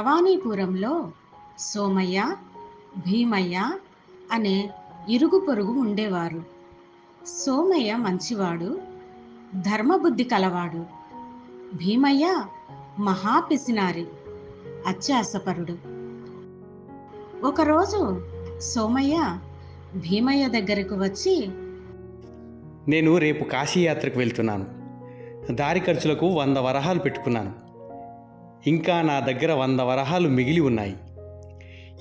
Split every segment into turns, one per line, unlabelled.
భవానీపురంలో సోమయ్య భీమయ్య అనే ఇరుగు పొరుగు ఉండేవారు. సోమయ్య మంచివాడు ధర్మబుద్ధి కలవాడు. భీమయ్య మహాపిసినారి అత్యాసపరుడు. ఒకరోజు సోమయ్య భీమయ్య దగ్గరకు వచ్చి
నేను రేపు కాశీయాత్రకు వెళ్తున్నాను. దారి ఖర్చులకు వంద వరహాలు పెట్టుకున్నాను. ఇంకా నా దగ్గర వంద వరహాలు మిగిలి ఉన్నాయి.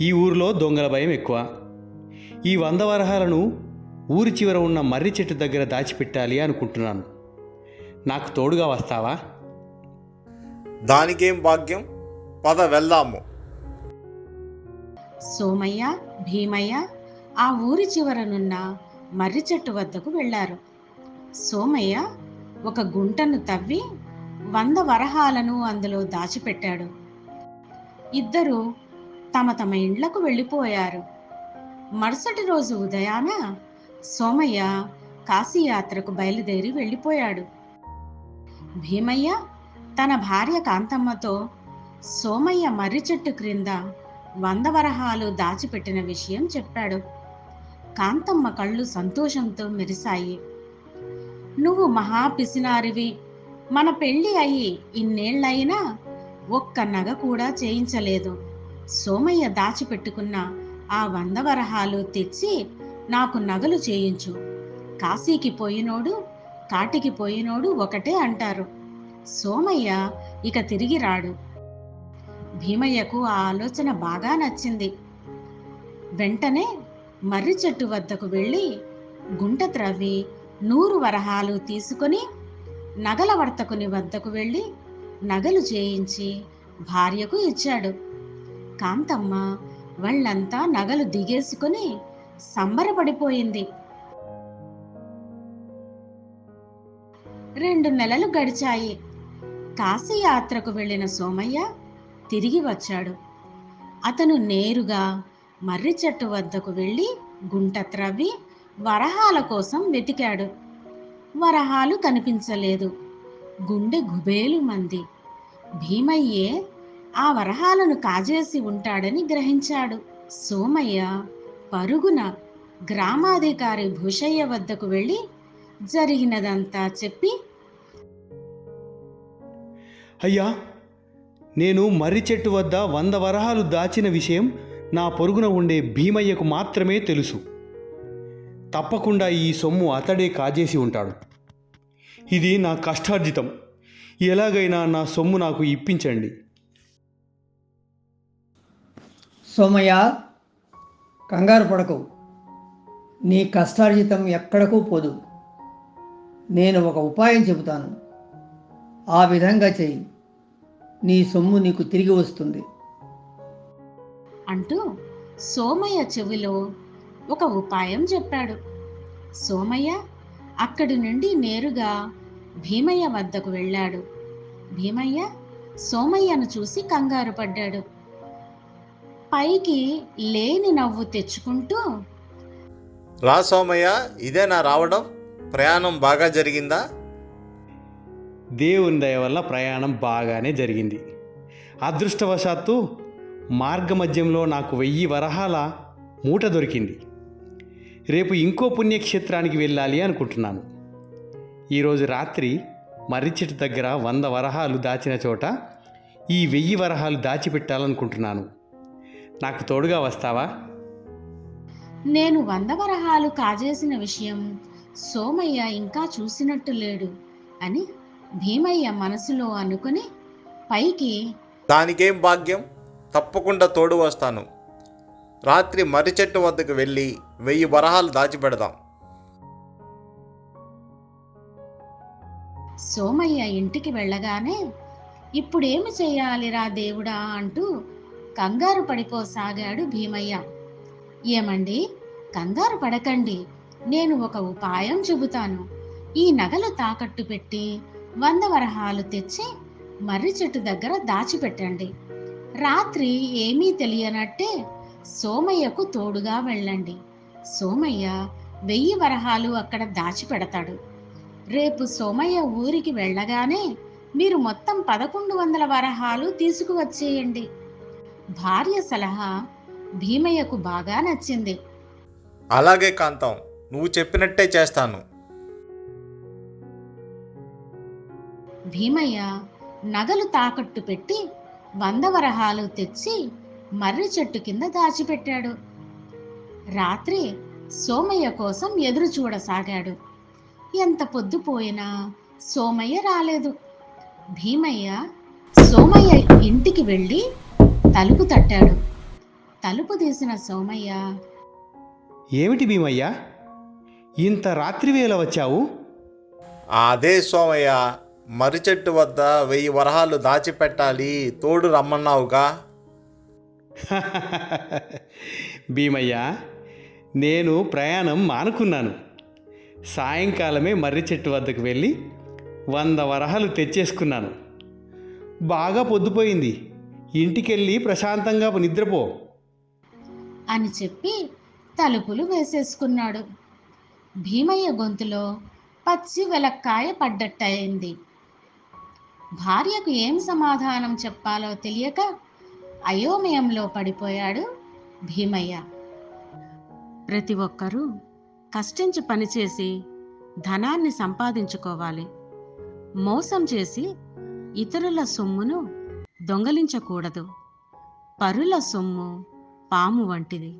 ఈ ఊరిలో దొంగల భయం ఎక్కువ. ఈ వంద వరహాలను ఊరి చివర ఉన్న మర్రి చెట్టు దగ్గర దాచిపెట్టాలి అనుకుంటున్నాను. నాకు తోడుగా వస్తావా?
దానికేం భాగ్యం? పద వెళ్దాము.
సోమయ్య భీమయ్య ఆ ఊరి చివరనున్న మర్రి చెట్టు వద్దకు వెళ్ళారు సోమయ్య ఒక గుంటను తవ్వి వంద వరహాలను అందులో దాచిపెట్టాడు. ఇద్దరు తమ తమ ఇండ్లకు వెళ్ళిపోయారు. మరుసటి రోజు ఉదయాన సోమయ్య కాశీయాత్రకు బయలుదేరి వెళ్ళిపోయాడు. భీమయ్య తన భార్య కాంతమ్మతో సోమయ్య మర్రి చెట్టు క్రింద వంద వరహాలు దాచిపెట్టిన విషయం చెప్పాడు. కాంతమ్మ కళ్ళు సంతోషంతో మెరిశాయి. నువ్వు మహా పిసినారివి మన పెళ్ళి అయి ఇన్నేళ్ళైనా ఒక్క నగ కూడా చేయించలేదు. సోమయ్య దాచిపెట్టుకున్న ఆ వంద వరహాలు తెచ్చి నాకు నగలు చేయించు. కాశీకి పోయినోడు కాటికి పోయినోడు ఒకటే అంటారు. సోమయ్య ఇక తిరిగి రాడు. భీమయ్యకు ఆ ఆలోచన బాగా నచ్చింది. వెంటనే మర్రి చెట్టు వద్దకు వెళ్ళి గుంట త్రవ్వి నూరు వరహాలు తీసుకొని నగల వర్తకుని వద్దకు వెళ్ళి నగలు చేయించి భార్యకు ఇచ్చాడు. కాంతమ్మ వాళ్ళంతా నగలు దిగేసుకొని సంబరపడిపోయింది. రెండు నెలలు గడిచాయి. కాశీయాత్రకు వెళ్ళిన సోమయ్య తిరిగి వచ్చాడు. అతను నేరుగా మర్రి చెట్టు వద్దకు వెళ్ళి గుంట త్రవ్వి వరహాల కోసం వెతికాడు. వరహాలు కనిపించలేదు. గుండె గుబేలు మంది భీమయ్యే ఆ వరహాలను కాజేసి ఉంటాడని గ్రహించాడు. సోమయ్య పరుగున గ్రామాధికారి భూషయ్య వద్దకు వెళ్ళి జరిగినదంతా చెప్పి
అయ్యా నేను మర్రి చెట్టు వద్ద వంద వరహాలు దాచిన విషయం నా పొరుగున ఉండే భీమయ్యకు మాత్రమే తెలుసు. తప్పకుండా ఈ సొమ్ము అతడే కాజేసి ఉంటాడు. ఇది నా కష్టార్జితం. ఎలాగైనా నా సొమ్ము నాకు ఇప్పించండి.
సోమయ్య కంగారు పడకు. నీ కష్టార్జితం ఎక్కడకు పోదు. నేను ఒక ఉపాయం చెబుతాను. ఆ విధంగా చెయ్యి. నీ సొమ్ము నీకు తిరిగి వస్తుంది.
అంటూ సోమయ్య చెవిలో ఒక ఉపాయం చెప్పాడు. సోమయ్య అక్కడి నుండి నేరుగా భీమయ్య వద్దకు వెళ్ళాడు. భీమయ్య సోమయ్యను చూసి కంగారు పడ్డాడు. పైకి లేని నవ్వు తెచ్చుకుంటూ
రా సోమయ్య ఇదేనా రావడం. ప్రయాణం బాగా జరిగిందా?
దేవుని దయ వల్ల ప్రయాణం బాగానే జరిగింది. అదృష్టవశాత్తు మార్గమధ్యంలో నాకు వెయ్యి వరహాల మూట దొరికింది. రేపు ఇంకో పుణ్యక్షేత్రానికి వెళ్ళాలి అనుకుంటున్నాను. ఈరోజు రాత్రి మర్రి చెట్టు దగ్గర వంద వరహాలు దాచిన చోట ఈ వెయ్యి వరహాలు దాచిపెట్టాలనుకుంటున్నాను. నాకు తోడుగా వస్తావా?
నేను వంద వరహాలు కాజేసిన విషయం సోమయ్య ఇంకా చూసినట్టు లేడు అని భీమయ్య మనసులో అనుకుని పైకి
దానికేం భాగ్యం? తప్పకుండా తోడు వస్తాను. రాత్రి మర్రి చెట్టు వద్దకు వెళ్ళి వెయ్యి వరహాలు దాచిపెడదాం.
సోమయ్య ఇంటికి వెళ్ళగానే ఇప్పుడేమి చేయాలిరా దేవుడా అంటూ కంగారు పడిపోసాగాడు భీమయ్య. ఏమండి కంగారు పడకండి నేను ఒక ఉపాయం చెబుతాను. ఈ నగలు తాకట్టు పెట్టి వంద వరహాలు తెచ్చి మర్రి చెట్టు దగ్గర దాచిపెట్టండి. రాత్రి ఏమీ తెలియనట్టే సోమయ్యకు తోడుగా వెళ్ళండి. సోమయ్య వెయ్యి వరహాలు అక్కడ దాచిపెడతాడు. రేపు సోమయ్య ఊరికి వెళ్ళగానే మీరు మొత్తం పదకొండు వందల వరహాలు తీసుకువచ్చేయండి. భార్య సలహా భీమయ్యకు బాగా నచ్చింది.
అలాగే కాంతం నువ్వు చెప్పినట్టే చేస్తాను.
భీమయ్య నగలు తాకట్టు పెట్టి వంద వరహాలు తెచ్చి మర్రి చెట్టు కింద దాచిపెట్టాడు. రాత్రి సోమయ్య కోసం ఎదురు చూడసాగాడు. ఎంత పొద్దుపోయినా సోమయ్య రాలేదు. భీమయ్య సోమయ్య ఇంటికి వెళ్ళి తలుపు తట్టాడు. తలుపు తీసిన సోమయ్య
ఏమిటి భీమయ్య? ఇంత రాత్రి వేళ వచ్చావు?
అదే సోమయ్య మర్రి చెట్టు వద్ద వెయ్యి వరహాలు దాచిపెట్టాలి తోడు రమ్మన్నావుగా?
భీమయ్య నేను ప్రయాణం మానుకున్నాను. సాయంకాలమే మర్రి చెట్టు వద్దకు వెళ్ళి వంద వరహాలు తెచ్చేసుకున్నాను. బాగా పొద్దుపోయింది. ఇంటికెళ్ళి ప్రశాంతంగా నిద్రపో.
అని చెప్పి తలుపులు వేసేసుకున్నాడు. భీమయ్య గొంతులో పచ్చి వెలక్కాయ పడ్డట్టయింది. భార్యకు ఏం సమాధానం చెప్పాలో తెలియక అయోమయంలో పడిపోయాడు భీమయ్య. ప్రతి ఒక్కరూ కష్టించి పనిచేసి ధనాన్ని సంపాదించుకోవాలి. మోసం చేసి ఇతరుల సొమ్మును దొంగలించకూడదు. పరుల సొమ్ము పాము వంటిది.